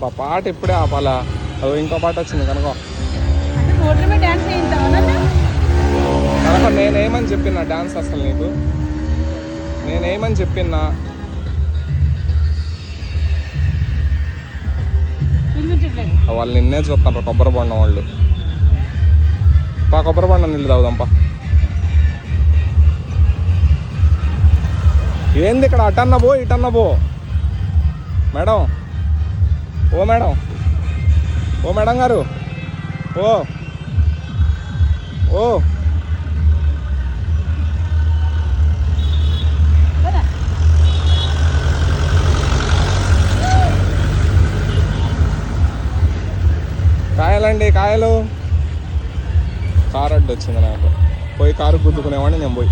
బా పాట ఇప్పుడే ఆపాలా? అదో ఇంకో పాట వచ్చింది కనుక. కనుక నేనేమని చెప్పిన డాన్స్ అసలు నీకు? నేనేమని చెప్పినా? వాళ్ళు నిన్నే చూస్తున్నారు కొబ్బరి బొండం వాళ్ళు. పా కొబ్బరి బొండం నీళ్ళు ఏంది ఇక్కడ? అటన్న పో ఇటన్న పో. మేడం. ఓ మేడం. ఓ మేడం గారు. ఓ. ఓ. కాయలండి కాయలు. కారు అడ్డు వచ్చింది నాకు. పోయి కారు గుద్దుకునేవాడిని నేను పోయి.